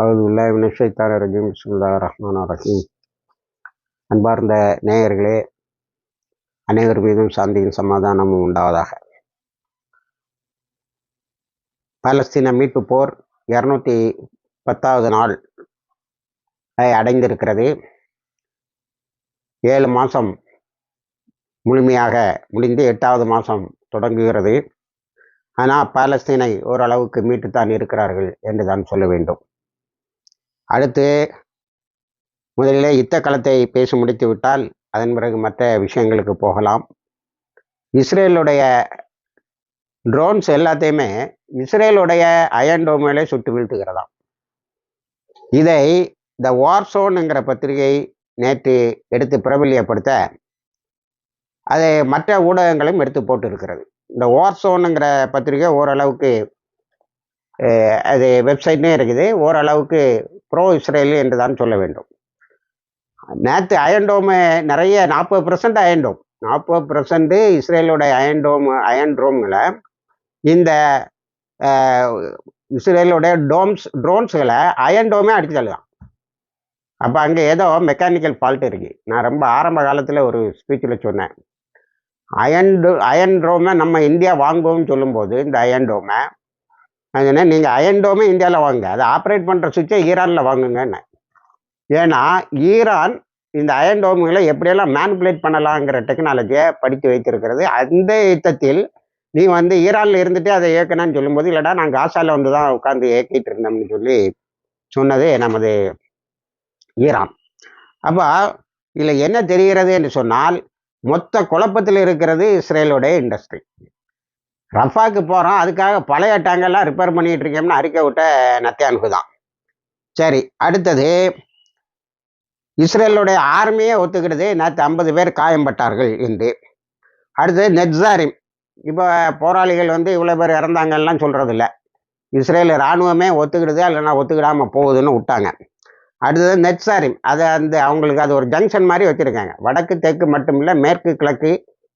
அவுதுல்லாஹி மினஷ் ஷைத்தானிர் ரஜீம். பிஸ்மில்லாஹிர் ரஹ்மானிர் ரஹீம். அன்பார்ந்த நேயர்களே அனைவர் மீதும் சாந்தியும் சமாதானமும் உண்டாவதாக. பாலஸ்தீன மீட்பு போர் இரநூத்தி பத்தாவது நாள் அடைந்திருக்கிறது. ஏழு மாதம் முழுமையாக முடிந்து எட்டாவது மாதம் தொடங்குகிறது. ஆனால் பாலஸ்தீனை ஓரளவுக்கு மீட்டுத்தான் இருக்கிறார்கள் என்று தான் சொல்ல வேண்டும். அடுத்து முதலிலே யுத்த களத்தை பேசி முடித்து விட்டால் அதன் பிறகு மற்ற விஷயங்களுக்கு போகலாம். இஸ்ரேலுடைய ட்ரோன்ஸ் எல்லாத்தையுமே இஸ்ரேலுடைய அயன்டோமிலே சுட்டு வீழ்த்துகிறதாம். இதை த வார்சோனுங்கிற பத்திரிகை நேற்று எடுத்து பிரபல்யப்படுத்த அதை மற்ற ஊடகங்களும் எடுத்து போட்டு இருக்கிறது இந்த ஓர்சோனுங்கிற பத்திரிக்கை ஓரளவுக்கு அது வெப்சைட்னே இருக்குது. ஓரளவுக்கு ப்ரோ இஸ்ரேலு என்று தான் சொல்ல வேண்டும். நேற்று அயன்டோமு நிறைய நாற்பது பர்சன்ட் அயன்டோம் நாற்பது பர்சன்ட் இஸ்ரேலோட அயன்டோம் அயன்ட்ரோம்களை இந்த இஸ்ரேலுடைய டோம்ஸ் ட்ரோன்ஸுகளை அயன்டோமே அடித்து தள்ளுதான். அப்போ அங்கே ஏதோ மெக்கானிக்கல் ஃபால்ட் இருக்குது நான் ரொம்ப ஆரம்ப காலத்தில் ஒரு ஸ்பீச்சில் சொன்னேன். அயன் அயன் டோமை நம்ம இந்தியா வாங்குவோம்னு சொல்லும்போது இந்த அயன் டோமை அது நீங்கள் அயன் டோமே இந்தியாவில் வாங்க அதை ஆப்ரேட் பண்ணுற சுவிட்சை ஈரானில் வாங்குங்கன்னு ஏன்னா ஈரான் இந்த அயன் டோமுகளை எப்படியெல்லாம் மேனிப்புலேட் பண்ணலாங்கிற டெக்னாலஜியை படித்து வைத்திருக்கிறது. அந்த யுத்தத்தில் நீ வந்து ஈரானில் இருந்துட்டு அதை இயக்கணும்னு சொல்லும்போது இல்லைடா நான் காசாவில் வந்து தான் உட்காந்து இயக்கிட்டு இருந்தோம்னு சொல்லி சொன்னது நமது ஈரான். அப்போ இதில் என்ன தெரிகிறது என்று சொன்னால் மொத்த குழப்பத்தில் இருக்கிறது இஸ்ரேலுடைய இண்டஸ்ட்ரி ரஃபாக்கு போகிறோம் அதுக்காக பழைய டேங்கெல்லாம் ரிப்பேர் பண்ணிகிட்டு இருக்கோம்னு அறிக்கை விட்ட நத்தியானுக்கு தான். சரி அடுத்தது இஸ்ரேலுடைய ஆர்மியே ஒத்துக்கிடுது நேற்று ஐம்பது பேர் காயம்பட்டார்கள் என்று. அடுத்தது நெட்ஸாரிம் இப்போ போராளிகள் வந்து இவ்வளோ பேர் இறந்தாங்கலாம் சொல்கிறது இல்லை இஸ்ரேல் இராணுவமே ஒத்துக்கிடுது இல்லைன்னா ஒத்துக்கிடாமல் போகுதுன்னு விட்டாங்க. அடுத்தது நெட்சாரிம் அதை அந்த அவங்களுக்கு அது ஒரு ஜங்ஷன் மாதிரி வச்சுருக்காங்க. வடக்கு தெற்கு மட்டும் இல்லை மேற்கு கிழக்கு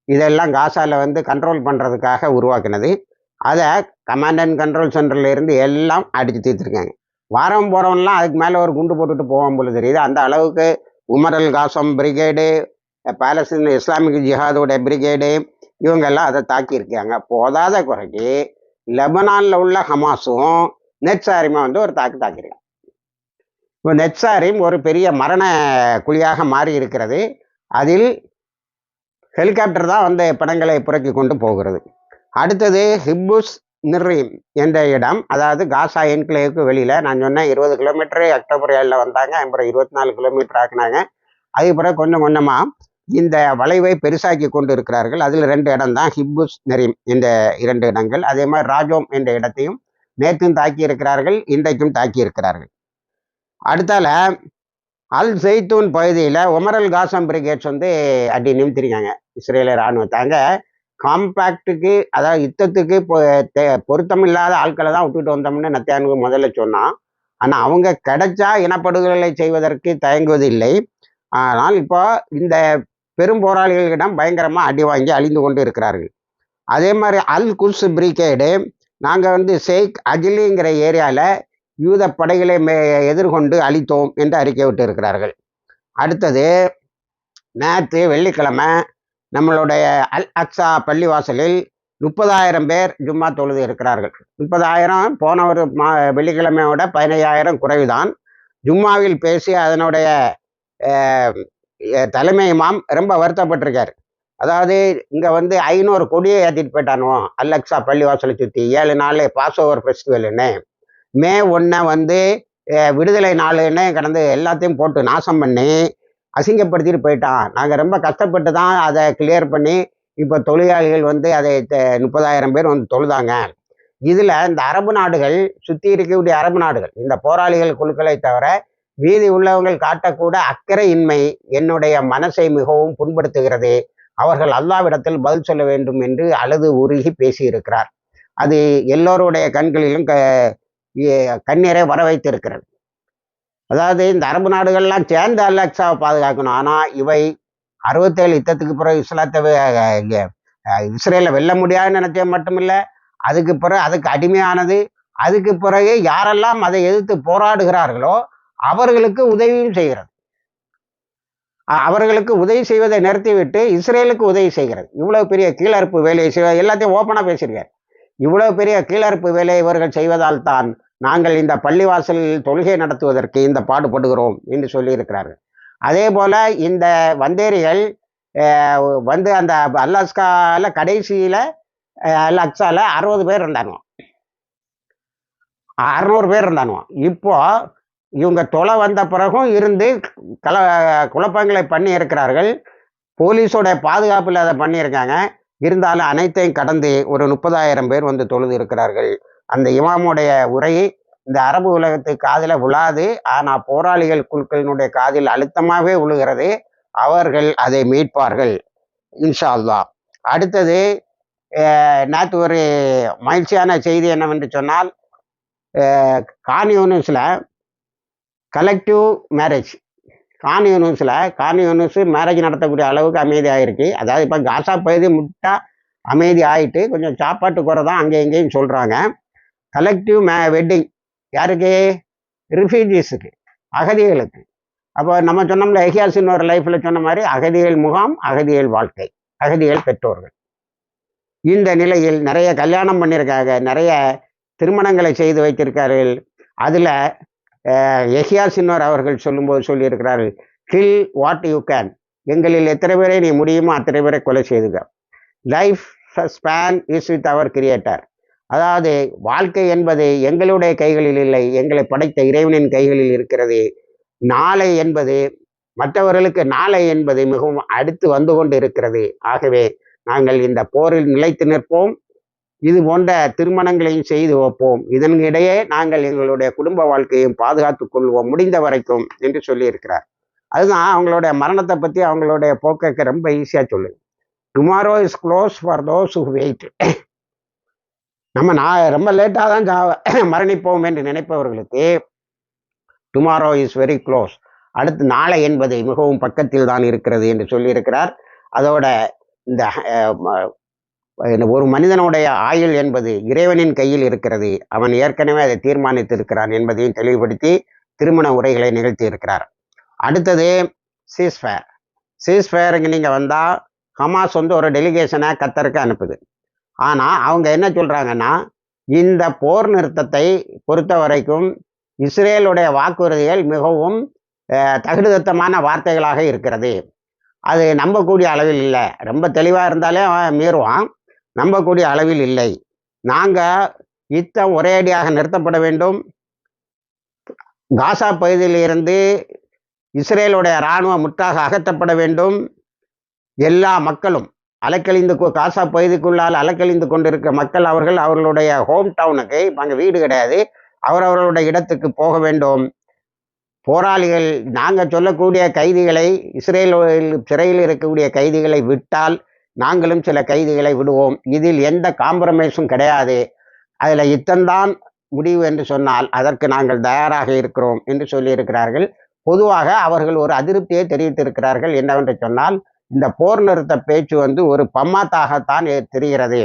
இதெல்லாம் காசாவில் வந்து கண்ட்ரோல் பண்ணுறதுக்காக உருவாக்கினது. அதை கமாண்ட் அண்ட் கண்ட்ரோல் சென்டரில் இருந்து எல்லாம் அடித்து தீர்த்துருக்காங்க. வாரம் போகிறவன்லாம் அதுக்கு மேலே ஒரு குண்டு போட்டுட்டு போவோம் போல தெரியுது. அந்த அளவுக்கு உமரல் காசம் பிரிகேடு பாலஸ்தீன் இஸ்லாமிக் ஜிஹாதோட பிரிகேடு இவங்கெல்லாம் அதை தாக்கியிருக்காங்க. போதாத குறைக்கு லெபனானில் உள்ள ஹமாஸும் நெட்சாரிமா வந்து ஒரு தாக்கு தாக்கியிருக்காங்க. நெட்சாரிம் ஒரு பெரிய மரண குழியாக மாறி இருக்கிறது. அதில் ஹெலிகாப்டர் தான் வந்து படங்களை புறக்கி கொண்டு போகிறது. அடுத்தது ஹிப்புஸ் நிர்ரீம் என்ற இடம். அதாவது காசா என்கிளேவுக்கு வெளியில் நான் சொன்னேன் இருபது கிலோமீட்டர் அக்டோபர் ஏழில் வந்தாங்க அப்புறம் இருபத்தி நாலு கிலோமீட்டர் ஆக்குனாங்க. அதுக்கப்புறம் கொஞ்சம் கொஞ்சமாக இந்த வளைவை பெருசாக்கி கொண்டு இருக்கிறார்கள். அதில் ரெண்டு இடம் தான் ஹிப்புஸ் நெரீம் என்ற இரண்டு இடங்கள். அதே மாதிரி ராஜோம் என்ற இடத்தையும் நேற்றும் தாக்கி இருக்கிறார்கள் இன்றைக்கும் தாக்கி இருக்கிறார்கள். அடுத்தால அல் ஜெய்தூன் பகுதியில் ஒமரல் காசம் பிரிகேட்ஸ் வந்து அடி நிமித்திருக்காங்க. இஸ்ரேல இராணுவத்தாங்க. காம்பேக்டுக்கு அதாவது யுத்தத்துக்கு பொருத்தம் இல்லாத ஆட்களை தான் விட்டுட்டு வந்தோம்னு நத்தியானுக்கு முதல்ல சொன்னான். ஆனால் அவங்க கிடைச்சா இனப்படுகொலை செய்வதற்கு தயங்குவதில்லை. ஆனால் இப்போ இந்த பெரும் போராளிகளிடம் பயங்கரமாக அடி வாங்கி அழிந்து கொண்டு இருக்கிறார்கள். அதே மாதிரி அல் குஸ் பிரிகேடு நாங்கள் வந்து ஷேக் அஜிலிங்கிற ஏரியாவில் யூத படைகளை மே எதிர்கொண்டு அழித்தோம் என்று அறிக்கை விட்டு இருக்கிறார்கள் அடுத்தது நேற்று வெள்ளிக்கிழமை நம்மளுடைய அல் அக்ஸா பள்ளிவாசலில் முப்பதாயிரம் பேர் ஜும்மா தொழுது இருக்கிறார்கள். முப்பதாயிரம் போன ஒரு மா வெள்ளிக்கிழமையோட பதினையாயிரம் குறைவுதான். ஜும்மாவில் பேசி அதனுடைய தலைமை மாம் ரொம்ப வருத்தப்பட்டிருக்கார். அதாவது இங்கே வந்து ஐநூறு கொடியை ஏற்றிட்டு போயிட்டானோ அல்லக்ஸா பள்ளிவாசலை சுற்றி ஏழு நாள் பாஸ் ஓவர் ஃபெஸ்டிவல்னு. மே ஒன்றை வந்து விடுதலை நாளுன்னு கடந்து எல்லாத்தையும் போட்டு நாசம் பண்ணி அசிங்கப்படுத்திட்டு போயிட்டான். நாங்கள் ரொம்ப கஷ்டப்பட்டு தான் அதை கிளியர் பண்ணி இப்போ தொழிலாளிகள் வந்து அதை முப்பதாயிரம் பேர் வந்து தொழுதாங்க. இதில் இந்த அரபு நாடுகள் சுற்றி இருக்கக்கூடிய அரபு நாடுகள் இந்த போராளிகள் குழுக்களை தவிர வீதி உள்ளவங்கள் காட்டக்கூட அக்கறையின்மை என்னுடைய மனசை மிகவும் புண்படுத்துகிறது. அவர்கள் அல்லாவிடத்தில் பதில் சொல்ல வேண்டும் என்று அழுது உருகி பேசியிருக்கிறார். அது எல்லோருடைய கண்களிலும் க கண்ணீரை வர வைத்திருக்கிறது அதாவது இந்த அரபு நாடுகள்லாம் சேர்ந்து அலெக்சாவை பாதுகாக்கணும். ஆனால் இவை அறுபத்தேழு யுத்தத்துக்கு பிறகு இஸ்லாத்தை இஸ்ரேலை வெல்ல முடியாதுன்னு நினைச்சது மட்டுமில்லை. அதுக்கு பிறகு அதுக்கு அடிமையானது அதுக்கு பிறகு யாரெல்லாம் அதை எதிர்த்து போராடுகிறார்களோ அவர்களுக்கு உதவியும் செய்கிறது. அவர்களுக்கு உதவி செய்வதை நிறுத்திவிட்டு இஸ்ரேலுக்கு உதவி செய்கிறது. இவ்வளவு பெரிய கீழறுப்பு வேலையை செய்வது எல்லாத்தையும் ஓப்பனாக பேசியிருக்காரு. இவ்வளவு பெரிய கீழறுப்பு வேலையை இவர்கள் செய்வதால் தான் நாங்கள் இந்த பள்ளிவாசலில் தொழுகை நடத்துவதற்கு இந்த பாடுபடுகிறோம் என்று சொல்லியிருக்கிறார்கள். அதே போல் இந்த வந்தேரிகள் வந்து அந்த அல்லாஸ்காவில் கடைசியில் அக்ஸாவில் அறுபது பேர் இருந்தானுவோம் அறுநூறு பேர் இருந்தாங்க. இப்போ இவங்க தொலை வந்த பிறகும் இருந்து கல குழப்பங்களை பண்ணி இருக்கிறார்கள் போலீஸோட பாதுகாப்பில் அதை பண்ணியிருக்காங்க. இருந்தாலும் அனைத்தையும் கடந்து ஒரு முப்பதாயிரம் பேர் வந்து தொழுது இருக்கிறார்கள். அந்த இமாமுடைய உரை இந்த அரபு உலகத்துக்கு காதில் விழாது. ஆனால் போராளிகள் குழுக்களினுடைய காதில் அழுத்தமாகவே விழுகிறது. அவர்கள் அதை மீட்பார்கள் இன்ஷா அல்லாஹ் அடுத்தது நேற்று ஒரு மகிழ்ச்சியான செய்தி என்னவென்று சொன்னால் கான் யூனிஸில் கலெக்டிவ் மேரேஜ் கான் யூனிஸில் மேரேஜ் நடத்தக்கூடிய அளவுக்கு அமைதியாக இருக்குது அதாவது இப்போ காசா பகுதி முட்டா அமைதி ஆகிட்டு கொஞ்சம் சாப்பாட்டு குறை தான் அங்கே இங்கேயும் சொல்கிறாங்க கலெக்டிவ் மே வெட்டிங் யாருக்கு? ரிஃப்யூஜிஸுக்கு அகதிகளுக்கு. அப்போ நம்ம சொன்னோம்ல எஹியாசின் ஒரு லைஃப்பில் சொன்ன மாதிரி அகதிகள் முகாம் அகதிகள் வாழ்க்கை அகதிகள் பெற்றோர்கள். இந்த நிலையில் நிறைய கல்யாணம் பண்ணியிருக்காங்க நிறைய திருமணங்களை செய்து வைத்திருக்கார்கள். அதில் எஹியா சின்னோர் அவர்கள் சொல்லும்போது சொல்லியிருக்கிறார்கள் கில் வாட் யூ கேன் எங்களில் எத்தனை பேரை நீ முடியுமோ அத்தனை பேரை கொலை செய்துக life span is with our creator அதாவது வாழ்க்கை என்பது எங்களுடைய கைகளில் இல்லை எங்களை படைத்த இறைவனின் கைகளில் இருக்கிறது. நாளை என்பது மற்றவர்களுக்கு நாளை என்பது மிகவும் அடுத்து வந்து கொண்டு இருக்கிறது ஆகவே நாங்கள் இந்த போரில் நிலைத்து நிற்போம். இது போன்ற திருமணங்களையும் செய்து வைப்போம். இதனிடையே நாங்கள் எங்களுடைய குடும்ப வாழ்க்கையும் பாதுகாத்து கொள்வோம். முடிந்த வரைக்கும் என்று சொல்லியிருக்கிறார். அதுதான் அவங்களுடைய மரணத்தை பற்றி அவங்களுடைய போக்கை ரொம்ப ஈஸியாக சொல்லுது. Tomorrow is close for those who wait நம்ம நான் ரொம்ப லேட்டாக தான் ஜா- மரணிப்போம் என்று நினைப்பவர்களுக்கு டுமாரோ இஸ் வெரி க்ளோஸ் அடுத்து நாளை என்பது மிகவும் பக்கத்தில் தான் இருக்கிறது என்று சொல்லியிருக்கிறார். அதோட இந்த ஒரு மனிதனுடைய ஆயுள் என்பது இறைவனின் கையில் இருக்கிறது. அவன் ஏற்கனவே அதை தீர்மானித்திருக்கிறான் என்பதையும் தெளிவுபடுத்தி திருமண உரைகளை நிகழ்த்தி இருக்கிறார் அடுத்தது சீஸ்ஃபேர் சீஸ்ஃபயருக்கு நீங்கள் வந்தால் ஹமாஸ் வந்து ஒரு டெலிகேஷனை கத்தருக்கு அனுப்புது. ஆனால் அவங்க என்ன சொல்கிறாங்கன்னா இந்த போர் நிறுத்தத்தை பொறுத்த வரைக்கும் இஸ்ரேலுடைய வாக்குறுதிகள் மிகவும் அஹ், வார்த்தைகளாக இருக்கிறது. அது நம்பக்கூடிய அளவில் இல்லை. ரொம்ப தெளிவாக இருந்தாலே அவன் மீறுவான். நம்பக்கூடிய அளவில் இல்லை. நாங்கள் யுத்தம் ஒரேடியாக நிறுத்தப்பட வேண்டும். காசா பகுதியில் இருந்து இஸ்ரேலுடைய இராணுவ முற்றாக அகற்றப்பட வேண்டும். எல்லா மக்களும் அலைக்கழிந்து காசா பகுதிக்குள்ளால் அலைக்கழிந்து கொண்டிருக்கிற மக்கள் அவர்கள் அவர்களுடைய ஹோம் டவுனுக்கு அங்கே வீடு கிடையாது. அவரவர்களுடைய இடத்துக்கு போக வேண்டும். போராளிகள் நாங்கள் சொல்லக்கூடிய கைதிகளை இஸ்ரேலில் சிறையில் இருக்கக்கூடிய கைதிகளை விட்டால் நாங்களும் சில கைதிகளை விடுவோம். இதில் எந்த காம்ப்ரமைஸும் கிடையாது. அதில் இத்தன்தான் முடிவு என்று சொன்னால் அதற்கு நாங்கள் தயாராக இருக்கிறோம் என்று சொல்லியிருக்கிறார்கள். பொதுவாக அவர்கள் ஒரு அதிருப்தியை தெரிவித்திருக்கிறார்கள். என்னவென்று சொன்னால் இந்த போர் நிறுத்த பேச்சு வந்து ஒரு பம்மாத்தாகத்தான் தெரிகிறது.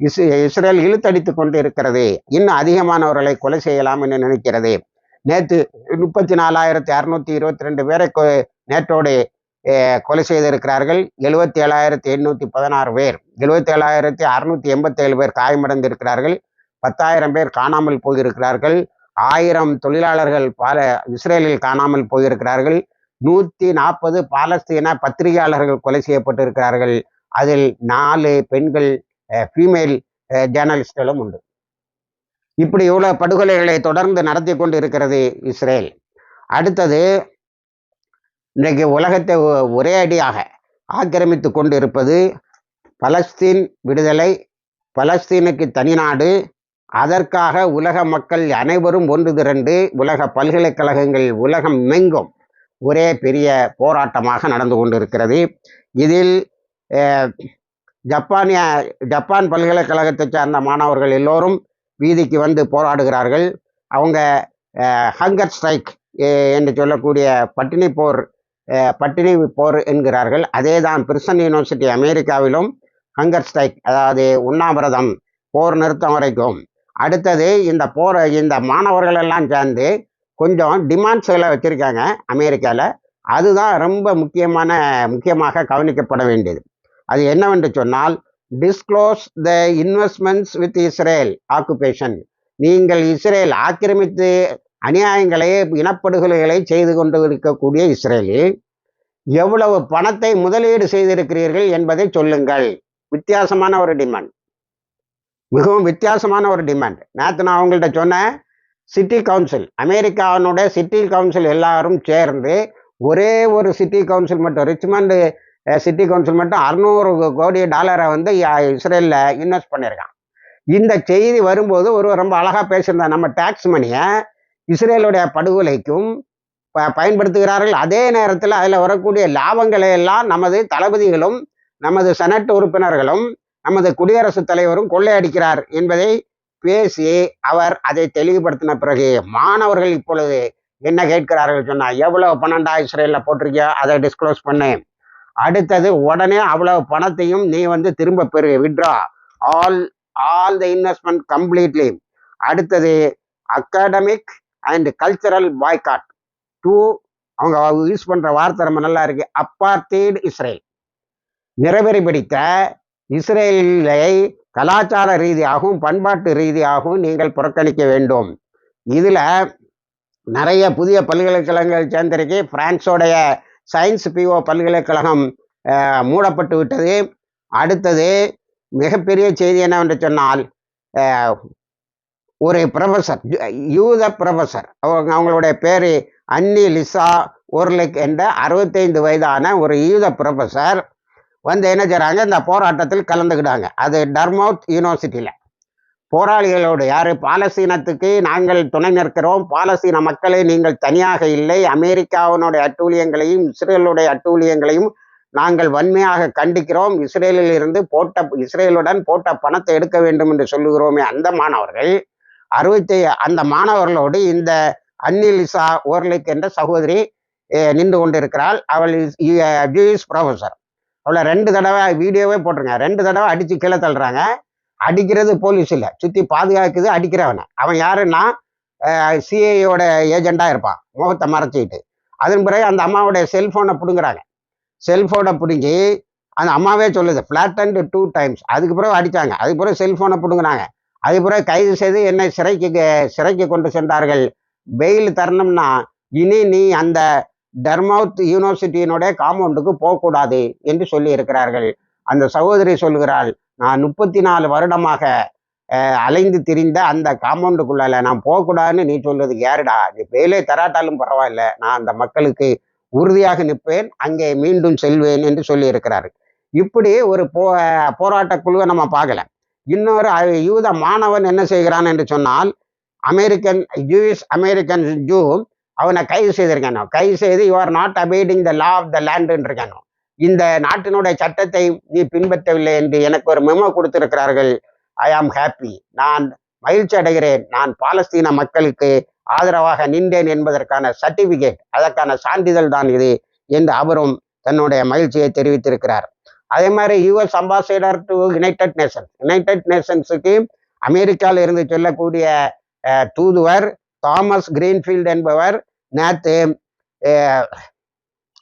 இஸ் இஸ்ரேல் இழுத்தடித்து கொண்டு இருக்கிறது இன்னும் அதிகமானவர்களை கொலை செய்யலாம் என்று நினைக்கிறது. நேற்று முப்பத்தி நாலாயிரத்தி அறுநூத்தி இருபத்தி ரெண்டு பேரை நேற்றோடு கொலை செய்திருக்கிறார்கள். எழுபத்தி ஏழாயிரத்தி எண்ணூற்றி பதினாறு பேர். எழுபத்தி ஏழாயிரத்தி அறுநூத்தி எண்பத்தேழு பேர் காயமடைந்திருக்கிறார்கள். பத்தாயிரம் பேர் காணாமல் போயிருக்கிறார்கள். ஆயிரம் தொழிலாளர்கள் பால இஸ்ரேலில் காணாமல் போயிருக்கிறார்கள். நூற்றி நாற்பது பாலஸ்தீன பத்திரிகையாளர்கள் கொலை செய்யப்பட்டிருக்கிறார்கள். அதில் நாலு பெண்கள் ஃபீமேல் ஜேர்னலிஸ்டுகளும் உண்டு. இப்படி இவ்வளவு படுகொலைகளை தொடர்ந்து நடத்தி கொண்டு இருக்கிறது இஸ்ரேல். அடுத்தது இன்றைக்கு உலகத்தை ஒ- ஒரே அடியாக ஆக்கிரமித்து கொண்டு இருப்பது பலஸ்தீன் விடுதலை பலஸ்தீனுக்கு தனிநாடு அதற்காக உலக மக்கள் அனைவரும் ஒன்று திரண்டு உலக பல்கலைக்கழகங்கள் உலகம் மெங்கும் ஒரே பெரிய போராட்டமாக நடந்து கொண்டிருக்கிறது. இதில் ஜப்பானிய ஜப்பான் பல்கலைக்கழகத்தை சார்ந்த மாணவர்கள் எல்லோரும் வீதிக்கு வந்து போராடுகிறார்கள். அவங்க ஹங்கர் ஸ்ட்ரைக் என்று சொல்லக்கூடிய பட்டினி போர் பட்டினி போர் என்கிறார்கள். அதே தான் பிரிசன் யூனிவர்சிட்டி அமெரிக்காவிலும் ஹங்கர் ஸ்ட்ரைக் அதாவது உண்ணாவிரதம் போர் நிறுத்தம் வரைக்கும். அடுத்தது இந்த போர் இந்த மாணவர்கள் எல்லாம் சேர்ந்து கொஞ்சம் டிமாண்ட்ஸ்களை வச்சுருக்காங்க அமெரிக்காவில் அதுதான் ரொம்ப முக்கியமான முக்கியமாக கவனிக்கப்பட வேண்டியது. அது என்னவென்று சொன்னால் disclose the investments with Israel occupation நீங்கள் இஸ்ரேல் ஆக்கிரமித்து அநியாயங்களை இனப்படுகொலைகளை செய்து கொண்டு இருக்கக்கூடிய இஸ்ரேலில் எவ்வளவு பணத்தை முதலீடு செய்திருக்கிறீர்கள் என்பதை சொல்லுங்கள். வித்தியாசமான ஒரு டிமாண்ட் மிகவும் வித்தியாசமான ஒரு டிமாண்ட் நேற்று நான் அவங்கள்ட்ட சொன்னேன் சிட்டி கவுன்சில் அமெரிக்காவினுடைய சிட்டி கவுன்சில் எல்லாரும் சேர்ந்து ஒரே ஒரு சிட்டி கவுன்சில் மட்டும் ரிச்மண்டு சிட்டி கவுன்சில் மட்டும் அறுநூறு கோடி டாலரை வந்து இஸ்ரேலில் இன்வெஸ்ட் பண்ணியிருக்கான். இந்த செய்தி வரும்போது ஒரு ரொம்ப அழகாக பேசியிருந்தான். நம்ம டேக்ஸ் மணியை இஸ்ரேலுடைய படுகொலைக்கும் ப- பயன்படுத்துகிறார்கள். அதே நேரத்தில் அதில் வரக்கூடிய லாபங்களை எல்லாம் நமது தளபதிகளும் நமது செனட் உறுப்பினர்களும் நமது குடியரசுத் தலைவரும் கொள்ளையடிக்கிறார் என்பதை பேசி அவர் அதை தெளிவுபடுத்தின பிறகு மாணவர்கள் இப்பொழுது என்ன கேட்கிறார்கள் சொன்னால் எவ்வளவு பன்னெண்டா இஸ்ரேலில் போட்டிருக்கியோ? அதை டிஸ்க்ளோஸ் பண்ணு. அடுத்தது உடனே அவ்வளவு பணத்தையும் நீ வந்து திரும்ப பெறு withdraw all all the investment completely அடுத்தது academic and cultural boycott two அவங்க யூஸ் பண்ற வார்த்தை ரொம்ப நல்லா இருக்கு. அப்பார்த்தீட் இஸ்ரேல் நிறைவேறி பிடித்த இஸ்ரேலை கலாச்சார ரீதியாகவும் பண்பாட்டு ரீதியாகவும் நீங்கள் புறக்கணிக்க வேண்டும். இதில் நிறைய புதிய பல்கலைக்கழகங்கள் சேர்ந்திருக்கு. பிரான்ஸோடைய சயின்ஸ் பிஓ பல்கலைக்கழகம் மூடப்பட்டு விட்டது அடுத்தது மிகப்பெரிய செய்தி என்னவென்று சொன்னால் ஒரு ப்ரொஃபஸர் யூத ப்ரொஃபஸர் அவங்க அவங்களுடைய பேர் அன்னி லிசா ஒர்லிக் என்ற அறுபத்தைந்து வயதான ஒரு யூத ப்ரொஃபஸர் வந்து என்ன செய்கிறாங்க இந்த போராட்டத்தில் கலந்துக்கிட்டாங்க. அது டர்மவுத் யூனிவர்சிட்டியில் போராளிகளோடு யார்? பாலஸ்தீனத்துக்கு நாங்கள் துணை நிற்கிறோம். பாலஸ்தீன மக்களை நீங்கள் தனியாக இல்லை. அமெரிக்காவினுடைய அட்டூழியங்களையும் இஸ்ரேலுடைய அட்டூழியங்களையும் நாங்கள் வன்மையாக கண்டிக்கிறோம். இஸ்ரேலில் இருந்து போட்ட இஸ்ரேலுடன் போட்ட பணத்தை எடுக்க வேண்டும் என்று சொல்லுகிறோமே அந்த மாணவர்கள் அறுபத்தி அந்த மாணவர்களோடு இந்த அன்னிலிசா ஓர்லிக் என்ற சகோதரி நின்று கொண்டிருக்கிறாள். அவள் ஜூயிஸ் ப்ரொஃபஸர் அவளை ரெண்டு தடவை வீடியோவே போட்டிருங்க ரெண்டு தடவை அடித்து கீழே தள்ளுறாங்க. அடிக்கிறது போலீஸ் இல்லை. சுற்றி பாதுகாக்குது அடிக்கிறவனை. அவன் யாருன்னா சிஐயோட ஏஜெண்டாக இருப்பான். முகத்தை மறைச்சிக்கிட்டு. அதன் பிறகு அந்த அம்மாவுடைய செல்ஃபோனை பிடுங்குறாங்க. செல்ஃபோனை பிடுங்கி அந்த அம்மாவே சொல்லுது ஃப்ளாட் அண்ட் டூ டைம்ஸ் அதுக்கு பிறகு அடித்தாங்க அதுக்கு பிறகு செல்ஃபோனை பிடுங்குனாங்க. அதுக்கு கைது செய்து என்னை சிறைக்கு கே- சிறைக்கு கொண்டு சென்றார்கள். பெயில் தரணும்னா இனி நீ அந்த டர்மவுத் யூனிவர்சிட்டியினுடைய காம்பவுண்டுக்கு போகக்கூடாது என்று சொல்லி இருக்கிறார்கள் அந்த சகோதரி சொல்கிறாள் நான் முப்பத்தி நாலு வருடமாக அலைந்து திரிந்த அந்த காம்பவுண்டுக்குள்ளால நான் போகக்கூடாதுன்னு நீ சொல்றது யாருடா? நீ வேலை தராட்டாலும் பரவாயில்ல. நான் அந்த மக்களுக்கு உறுதியாக நிற்பேன் அங்கே மீண்டும் செல்வேன் என்று சொல்லி இருக்கிறார் இப்படி ஒரு போ போராட்ட குழுவை நம்ம பார்க்கல. இன்னொரு யூத மாணவன் என்ன செய்கிறான் என்று சொன்னால் அமெரிக்கன் ஜூயிஷ் அமெரிக்கன் ஜூ அவனை கைது செய்திருக்கானோ. கைது செய்து you are not abiding the law of the லேண்டுன்னு இருக்கணும் இந்த நாட்டினுடைய சட்டத்தை நீ பின்பற்றவில்லை என்று எனக்கு ஒரு மெமோ கொடுத்திருக்கிறார்கள். ஐ ஆம் ஹாப்பி நான் மகிழ்ச்சி அடைகிறேன். நான் பாலஸ்தீன மக்களுக்கு ஆதரவாக நின்றேன் என்பதற்கான சர்டிபிகேட் அதற்கான சான்றிதழ் தான் இது என்று அவரும் தன்னுடைய மகிழ்ச்சியை தெரிவித்திருக்கிறார். அதே மாதிரி US ambassador to United Nations United நேஷன்ஸுக்கு அமெரிக்காவில் இருந்து சொல்லக்கூடிய தூதுவர் தாமஸ் கிரீன்ஃபீல்ட் என்பவர் நேற்று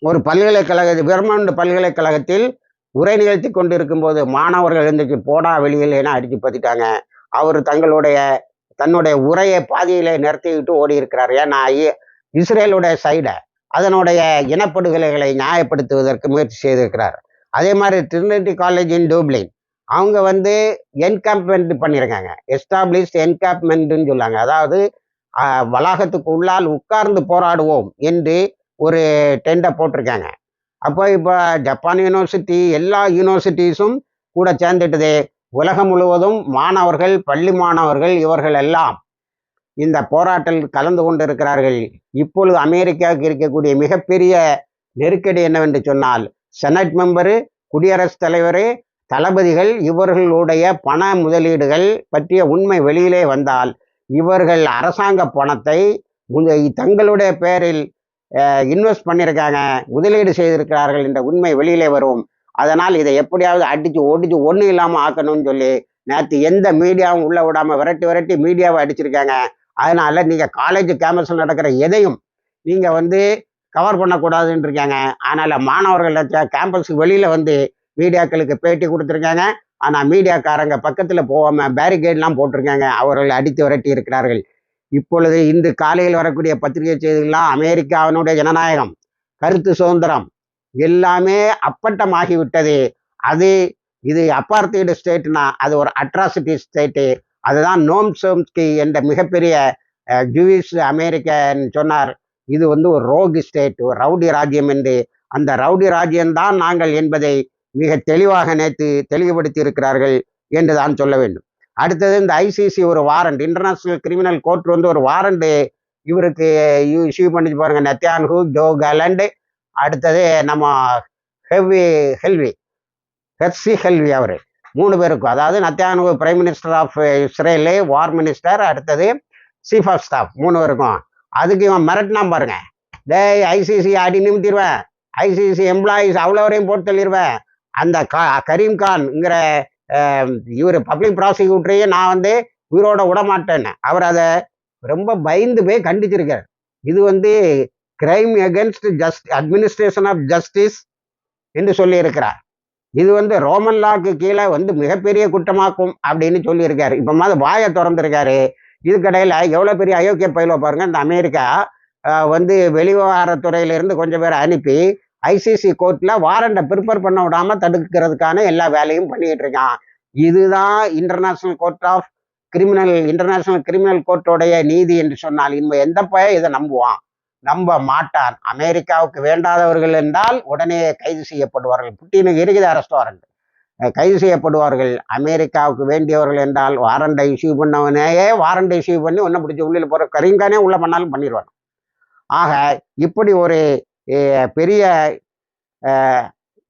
ஒரு பல்கலைக்கழக வெர்மண்ட் பல்கலைக்கழகத்தில் உரை நிகழ்த்தி கொண்டிருக்கும் போது மாணவர்கள் எழுந்துச்சு போடா வெளியில் என அடிச்சு பத்திட்டாங்க அவர் தங்களுடைய தன்னுடைய உரையை பாதியிலே நிறுத்திவிட்டு ஓடி இருக்கிறார். ஏன்னா இஸ்ரேலுடைய சைடை அதனுடைய இனப்படுகொலைகளை நியாயப்படுத்துவதற்கு முயற்சி செய்திருக்கிறார். அதே மாதிரி ட்ரினிட்டி காலேஜ் இன் டூப்ளின் அவங்க வந்து என்கேம்ப்மெண்ட் பண்ணியிருக்காங்க எஸ்டாப்ளிஷ்ட் என்கேம்ப்மெண்ட்னு சொல்லாங்க. அதாவது வளாகத்துக்கு உள்ளால் உட்கார்ந்து போராடுவோம் என்று ஒரு டெண்டை போட்டிருக்காங்க. அப்போ இப்போ ஜப்பான் யூனிவர்சிட்டி எல்லா யூனிவர்சிட்டிஸும் கூட சேர்ந்துட்டுதே. உலகம் முழுவதும் மாணவர்கள் பள்ளி மாணவர்கள் இவர்கள் எல்லாம் இந்த போராட்டத்தில் கலந்து கொண்டிருக்கிறார்கள். இப்பொழுது அமெரிக்காவுக்கு இருக்கக்கூடிய மிகப்பெரிய நெருக்கடி என்னவென்று சொன்னால் செனட் மெம்பரு குடியரசுத் தலைவர் தளபதிகள் இவர்களுடைய பண முதலீடுகள் பற்றிய உண்மை வெளியிலே வந்தால் இவர்கள் அரசாங்க பணத்தை தங்களுடைய பெயரில் இன்வெஸ்ட் பண்ணியிருக்காங்க முதலீடு செய்திருக்கிறார்கள் என்ற உண்மை வெளியிலே வரும். அதனால் இதை எப்படியாவது அடித்து ஒடிச்சு ஒன்றும் இல்லாமல் ஆக்கணும்னு சொல்லி நேற்று எந்த மீடியாவும் உள்ள விடாமல் விரட்டி விரட்டி மீடியாவை அடிச்சிருக்காங்க. அதனால் நீங்கள் காலேஜ் கேம்பஸில் நடக்கிற எதையும் நீங்கள் வந்து கவர் பண்ணக்கூடாதுன்னு இருக்காங்க அதனால மாணவர்கள் கேம்பஸுக்கு வெளியில வந்து மீடியாக்களுக்கு பேட்டி கொடுத்துருக்காங்க. ஆனா மீடியாக்காரங்க பக்கத்துல போகாம பேரிகேட்லாம் போட்டிருக்காங்க. அவர்கள் அடித்து விரட்டி இருக்கிறார்கள். இப்பொழுது இன்று காலையில் வரக்கூடிய பத்திரிகை செய்திகள்லாம் அமெரிக்காவினுடைய ஜனநாயகம் கருத்து சுதந்திரம் எல்லாமே அப்பட்டமாகிவிட்டது. அது இது அப்பார்த்தைடு ஸ்டேட்னா அது ஒரு அட்ராசிட்டி ஸ்டேட்டு அதுதான் நோம் சோம்ஸ்கி என்ற மிகப்பெரிய ஜூயிஷ் அமெரிக்கன் சொன்னார். இது வந்து ஒரு ரோகு ஸ்டேட் ஒரு ரவுடி ராஜ்யம் என்று அந்த ரவுடி ராஜ்யம்தான் நாங்கள் என்பதை மிக தெளிவாக நேற்று தெளிவுபடுத்தி இருக்கிறார்கள் என்று தான் சொல்ல வேண்டும். அடுத்தது இந்த ஐசிசி ஒரு வாரண்ட் இன்டர்நேஷனல் கிரிமினல் கோர்ட் வந்து ஒரு வாரண்ட் இவருக்கு இஷ்யூ பண்ணி பாருங்க நெத்தியான்ஹூ ஜோ கேலண்ட் அடுத்தது நம்ம ஹெவி ஹெல்வி ஹெர்சி ஹெல்வி அவர். மூணு பேருக்கும் அதாவது Netanyahu prime minister of Israel war minister அடுத்தது சீஃப் ஆஃப் ஸ்டாஃப் மூணு பேருக்கும். அதுக்கு இவன் மிரட்டினா பாருங்க. டேய் ஐசிசி அடி நிமித்திடுவேன் ஐசிசி எம்ப்ளாயிஸ் அவ்வளோவரையும் போட்டு தள்ளிடுவேன் அந்த கா கரீம் கான்ங்கிற இவர் பப்ளிக் ப்ராசிக்யூட்டரையும் நான் வந்து உயிரோட விட மாட்டேன்னு அவர் அதை ரொம்ப பயந்து போய் கண்டிச்சிருக்கார். இது வந்து crime against just administration of justice என்று சொல்லியிருக்கிறார். இது வந்து ரோமன் லாக்கு கீழே வந்து மிகப்பெரிய குற்றமாக்கும் அப்படின்னு சொல்லியிருக்காரு. இப்போ மாதிரி வாயை திறந்திருக்காரு. இதுக்கடையில் எவ்வளோ பெரிய அயோக்கிய பயிலோ பாருங்க. இந்த அமெரிக்கா வந்து வெளிவிவகாரத்துறையிலிருந்து கொஞ்சம் பேரை அனுப்பி ஐசிசி கோர்ட்டில் வாரண்டை ப்ரிப்பேர் பண்ண விடாமல் தடுக்கிறதுக்கான எல்லா வேலையும் பண்ணிக்கிட்டு இருக்கான். இதுதான் international court of criminal international criminal கோர்ட்டோடைய நீதி என்று சொன்னால் இனிமேல் எந்த பய இதை நம்புவான்? நம்ப மாட்டான். அமெரிக்காவுக்கு வேண்டாதவர்கள் என்றால் உடனே கைது செய்யப்படுவார்கள். புட்டினுக்கு இருக்குது அரெஸ்ட் வாரண்ட் கைது செய்யப்படுவார்கள். அமெரிக்காவுக்கு வேண்டியவர்கள் என்றால் வாரண்டை இஷ்யூ பண்ணவனையே வாரண்டை இஷ்யூ பண்ணி ஒன்றை பிடிச்சி உள்ளே போகிற கரீங்கானே உள்ள பண்ணாலும் பண்ணிடுவாங்க ஆக இப்படி ஒரு பெரிய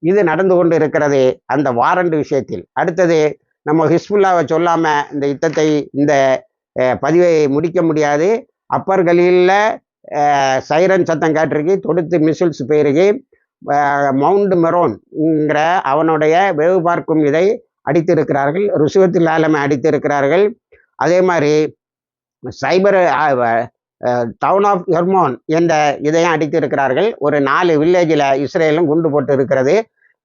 இது நடந்து கொண்டு இருக்கிறது அந்த வாரண்ட் விஷயத்தில். அடுத்தது நம்ம ஹிஸ்புல்லாவை சொல்லாமல் இந்த யுத்தத்தை இந்த பதிவை முடிக்க முடியாது. அப்பர்களில் சைரன் சத்தம் கேட்டிருக்கு தொடுத்து மிசில்ஸ் போயிருக்கு. மவுண்ட் மெரோன்ங்கிற அவனுடைய வேவு பார்க்கும் இதை அடித்திருக்கிறார்கள். ருசுவத்தில் ஆலமை அடித்திருக்கிறார்கள். அதே மாதிரி சைபர் டவுன் ஆஃப் ஹெர்மோன் என்ற இதையும் அடித்திருக்கிறார்கள். ஒரு நாலு வில்லேஜில் இஸ்ரேலும் குண்டு போட்டு இருக்கிறது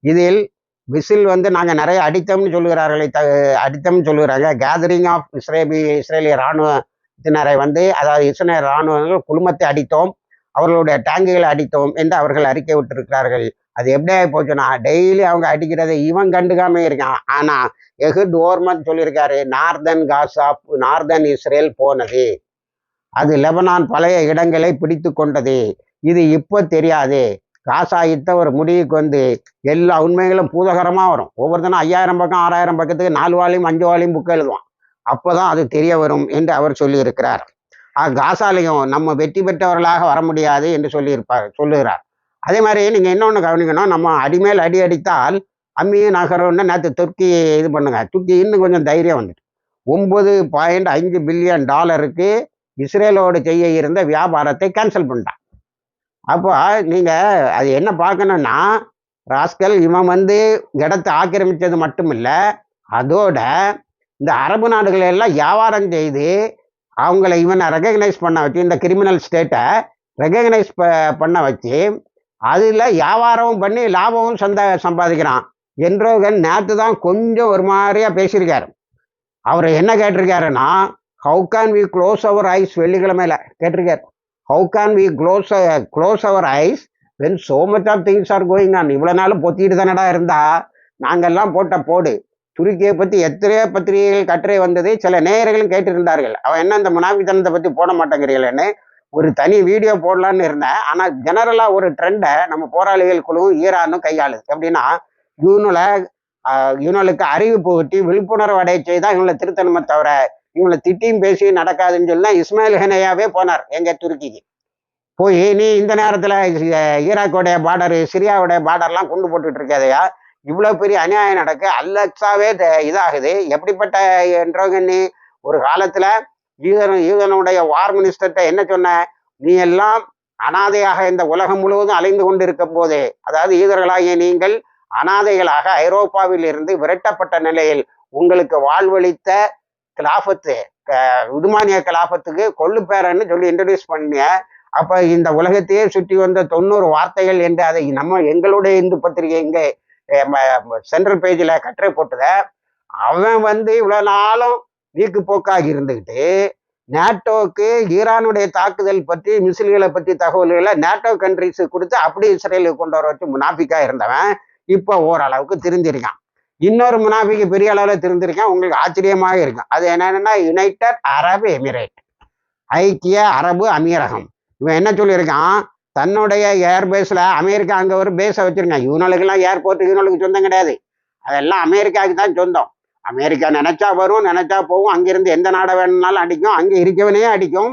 இதில் விசில் வந்து நாங்கள் நிறைய அடித்தோம்னு சொல்லுகிறார்களே த அடித்தோம்னு சொல்லுகிறாங்க. கேதரிங் ஆஃப் இஸ்ரேபி இஸ்ரேலிய இராணுவத்தினரை வந்து அதாவது இஸ்ரேல் இராணுவங்கள் குழுமத்தை அடித்தோம். அவர்களுடைய டேங்குகளை அடித்தோம் என்று அவர்கள் அறிக்கை விட்டிருக்கிறார்கள். அது எப்படி ஆகி போச்சுன்னா டெய்லி அவங்க அடிக்கிறதை இவன் கண்டுக்காம இருக்கான். ஆனா எஹுட் டோர்மன் சொல்லியிருக்காரு நார்தன் காசா நார்தன் இஸ்ரேல் போனது. அது லெபனான் பழைய இடங்களை பிடித்து கொண்டது. இது இப்போ தெரியாது. காசா இத்த ஒரு முடிவுக்கு வந்து எல்லா உண்மைகளும் பூதகரமாக வரும். ஒவ்வொருத்தனும் ஐயாயிரம் பக்கம் ஆறாயிரம் பக்கத்துக்கு நாலு வாழையும் அஞ்சு வாலியும் புக்கு எழுதுவான். அப்போதான் அது தெரிய வரும் என்று அவர் சொல்லியிருக்கிறார். காசாலையும் நம்ம வெற்றி பெற்றவர்களாக வர முடியாது என்று சொல்லியிருப்பார் சொல்லுகிறார். அதே மாதிரி நீங்கள் இன்னொன்று கவனிக்கணும் நம்ம அடிமேல் அடி அடித்தால் அம்மியும் நகரம்னு நேற்று துர்க்கி இது பண்ணுங்க துர்க்கி இன்னும் கொஞ்சம் தைரியம் வந்துட்டு. ஒன்பது பாயிண்ட் அஞ்சு பில்லியன் டாலருக்கு இஸ்ரேலோடு செய்ய இருந்த வியாபாரத்தை கேன்சல் பண்ணிட்டான். அப்போ நீங்கள் அது என்ன பார்க்கணும்னா ராஸ்கல் இவன் வந்து இடத்தை ஆக்கிரமித்தது மட்டும் இல்லை அதோட இந்த அரபு நாடுகள் எல்லாம் வியாபாரம் செய்து அவங்கள இவனை ரெகக்னைஸ் பண்ண வச்சு இந்த கிரிமினல் ஸ்டேட்டை ரெகக்னைஸ் பண்ண வச்சு அதில் வியாபாரமும் பண்ணி லாபமும் சந்த சம்பாதிக்கிறான். என்றோகன் நேற்று தான் கொஞ்சம் ஒரு மாதிரியாக பேசியிருக்காரு. அவர் என்ன கேட்டிருக்காருன்னா how can we close our eyes வெள்ளிக்கிழமையில் கேட்டிருக்காரு. How can we close close our eyes when so much of things are going on இவ்வளோ நாளும் பொத்திட்டு தானடா இருந்தா? நாங்கள்லாம் போட்ட போடு. துருக்கியை பற்றி எத்தனையோ பத்திரிகைகள் கட்டுரை வந்தது சில நேயர்களும் கேட்டிருந்தார்கள். அவன் என்ன இந்த முனாபித்தனத்தை பற்றி போட மாட்டேங்கிறீங்களேன்னு ஒரு தனி வீடியோ போடலான்னு இருந்தேன். ஆனால் ஜெனரலாக ஒரு ட்ரெண்டை நம்ம போராளிகள் குழுவும் ஈரானும் கையாளுது. எப்படின்னா யூனில் யூனலுக்கு அறிவு புகட்டி விழிப்புணர்வு அடைய செய்தால் இவங்களை திருத்தணுமே தவிர இவங்களை திட்டியும் பேசியும் நடக்காதுன்னு சொல்லி தான் இஸ்மாயில் ஹெனையாவே போனார் எங்கள் துருக்கிக்கு. போய் நீ இந்த நேரத்தில் ஈராக்கோடைய பார்டர் சிரியாவுடைய பார்டர்லாம் கொண்டு போட்டுட்டு இருக்காதையா இவ்வளோ பெரிய அநியாயம் நடக்க அல்லக்ஸாவே த- இதாகுது. எப்படிப்பட்ட என்றவங்க நீ ஒரு காலத்தில் ஈதன் ஈதனுடைய வார் மினிஸ்டர்கிட்ட என்ன சொன்ன? நீ எல்லாம் அனாதையாக இந்த உலகம் முழுவதும் அலைந்து கொண்டிருக்கும் போதே அதாவது ஈதர்களாகிய நீங்கள் அனாதைகளாக ஐரோப்பாவில் இருந்து விரட்டப்பட்ட நிலையில் உங்களுக்கு வாழ்வளித்த கிலாபத்து க- உதுமானிய கிலாபத்துக்கு கொள்ளு பேரன்னு சொல்லி இன்ட்ரடியூஸ் பண்ணிய அப்ப இந்த உலகத்தையே சுற்றி வந்த தொண்ணூறு வார்த்தைகள் என்று அதை நம்ம எங்களுடைய இந்து பத்திரிகை இங்கே சென்ட்ரல் பேஜில் கட்டுரை போட்டத அவன் வந்து இவ்வளோ நாளும் வீக்கு போக்காக இருந்துக்கிட்டு நேட்டோவுக்கு ஈரானுடைய தாக்குதல் பற்றி மிசில்களை பற்றி தகவல்களை நேட்டோ கண்ட்ரிஸு கொடுத்து அப்படி இஸ்ரேலுக்கு கொண்டு வர வச்சு முனாஃபிக்காக இருந்தவன் இப்போ ஓரளவுக்கு திருந்திருக்கான். இன்னொரு முனாஃபிக்கு பெரிய அளவில் திருந்திருக்கான் உங்களுக்கு ஆச்சரியமாக இருக்கும். அது என்னென்னா யுனைடெட் அரபு எமிரேட் ஐக்கிய அரபு அமீரகம். இவன் என்ன சொல்லியிருக்கான்? தன்னுடைய ஏர்பேஸில் அமெரிக்கா அங்கே ஒரு பேஸை வச்சிருக்கான் இவனுக்கெல்லாம் ஏர்போர்ட் இவனுக்கு சொந்தம் கிடையாது. அதெல்லாம் அமெரிக்காவுக்கு தான் சொந்தம். அமெரிக்கா நினச்சா வரும் நினச்சா போகும். அங்கேருந்து எந்த நாடை வேணும்னாலும் அடிக்கும். அங்கே இருக்கவனையே அடிக்கும்.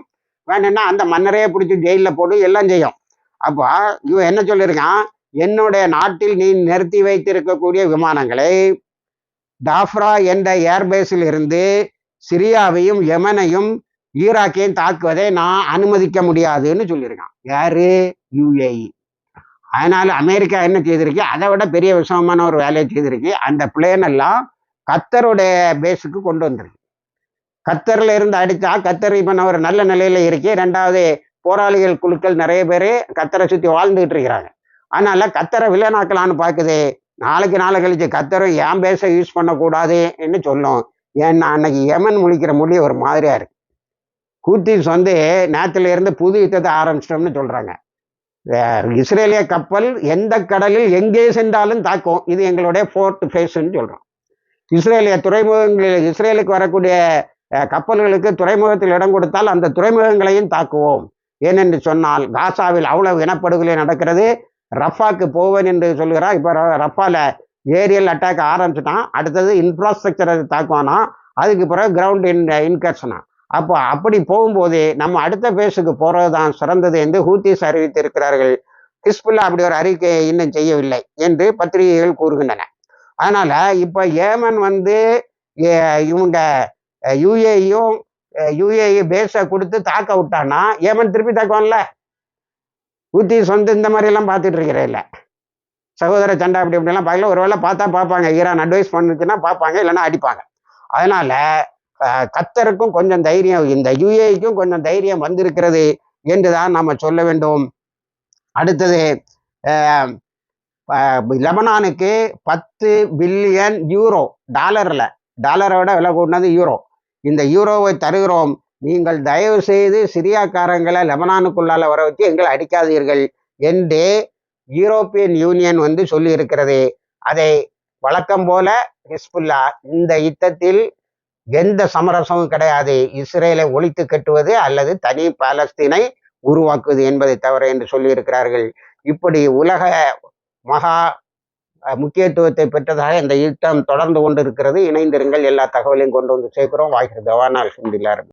வேணும்னா அந்த மன்னரையே பிடிச்சி ஜெயிலில் போட்டு எல்லாம் செய்யும். அப்போ இவன் என்ன சொல்லியிருக்கான்? என்னுடைய நாட்டில் நீ நிறுத்தி வைத்திருக்கக்கூடிய விமானங்களை டாஃப்ரா என்ற ஏர்பேஸில் இருந்து சிரியாவையும் யமனையும் ஈராக்கையும் தாக்குவதை நான் அனுமதிக்க முடியாதுன்னு சொல்லியிருக்கான். யாரு? யுஏஇ அதனால அமெரிக்கா என்ன செய்திருக்கு? அதை விட பெரிய விஷமமான ஒரு வேலையை செய்திருக்கு. அந்த பிளேன் எல்லாம் கத்தருடைய பேஸுக்கு கொண்டு வந்திருக்கு. கத்தரில் இருந்து அடித்தா கத்தர் இப்போ நான் ஒரு நல்ல நிலையில இருக்கே. ரெண்டாவது போராளிகள் குழுக்கள் நிறைய பேர் கத்தரை சுற்றி வாழ்ந்துகிட்டு இருக்கிறாங்க. அதனால கத்தரை வில்லனாக்கலான்னு பார்க்குது. நாளைக்கு நாளை கழிச்சு கத்தரை ஏன் பேச யூஸ் பண்ணக்கூடாது என்று சொல்லும். ஏன்னா அன்னைக்கு யமன் முழிக்கிற மொழி ஒரு மாதிரியா இருக்கு. கூத்திஸ் வந்து நேத்துல இருந்து புது யுத்தத்தை ஆரம்பிச்சிட்டோம்னு சொல்றாங்க. இஸ்ரேலிய கப்பல் எந்த கடலில் எங்கே சென்றாலும் தாக்கும். இது எங்களுடைய ஃபோர்த் ஃபேஸ்ன்னு சொல்றோம். இஸ்ரேலிய துறைமுகங்களில் இஸ்ரேலுக்கு வரக்கூடிய கப்பல்களுக்கு துறைமுகத்தில் இடம் கொடுத்தால் அந்த துறைமுகங்களையும் தாக்குவோம். ஏனென்று சொன்னால் காசாவில் அவ்வளவு இனப்படுகொலை நடக்கிறது. ரஃபாக்கு போவேன் என்று சொல்கிறார். இப்போ ரஃபால ஏரியல் அட்டாக் ஆரம்பிச்சுட்டான். அடுத்தது இன்ஃப்ராஸ்ட்ரக்சரை தாக்குவானா அதுக்கு பிறகு கிரவுண்ட் இன் இன்கர்ஷனா அப்போ அப்படி போகும்போது நம்ம அடுத்த பேஸுக்கு போகிறது தான் சிறந்தது என்று ஹூத்திஸ் அறிவித்திருக்கிறார்கள். ஹிஸ்புல்லா அப்படி ஒரு அறிக்கையை இன்னும் செய்யவில்லை என்று பத்திரிகைகள் கூறுகின்றன. அதனால இப்போ ஏமன் வந்து இவங்க யுஏயும் யுஏஇ பேஸை கொடுத்து தாக்க விட்டான்னா ஏமன் திருப்பி தாக்குவான்ல? ஹூத்திஸ் வந்து இந்த மாதிரி எல்லாம் பார்த்துட்டு இருக்கிறே இல்லை. சகோதர சண்டை அப்படி இப்படிலாம் பார்க்கல. ஒருவேளை பார்த்தா பார்ப்பாங்க. ஈரான் அட்வைஸ் பண்ணுச்சுன்னா பார்ப்பாங்க இல்லைன்னா அடிப்பாங்க. அதனால கத்தருக்கும் கொஞ்சம் தைரியம் இந்த யுஏக்கும் கொஞ்சம் தைரியம் வந்திருக்கிறது என்று தான் நம்ம சொல்ல வேண்டும். அடுத்தது லெபனானுக்கு பத்து பில்லியன் யூரோ டாலரில் டாலரை விட விலை கூடினது யூரோ. இந்த யூரோவை தருகிறோம். நீங்கள் தயவு செய்து சிரியாக்காரங்களை லெபனானுக்குள்ளால வர வச்சு எங்களை அடிக்காதீர்கள் என்று யூரோப்பியன் யூனியன் வந்து சொல்லி இருக்கிறது அதை வழக்கம் போல ஹிஸ்புல்லா இந்த யுத்தத்தில் எந்த சமரசமும் கிடையாது. இஸ்ரேலை ஒழித்து கட்டுவது அல்லது தனி பாலஸ்தீனை உருவாக்குவது என்பதை தவிர என்று சொல்லியிருக்கிறார்கள். இப்படி உலக மகா முக்கியத்துவத்தை பெற்றதாக இந்த யுத்தம் தொடர்ந்து கொண்டிருக்கிறது. இணைந்திருங்கள். எல்லா தகவலையும் கொண்டு வந்து சேர்க்கிறோம். வாய்கிறது தவானால் சிந்தில்லார்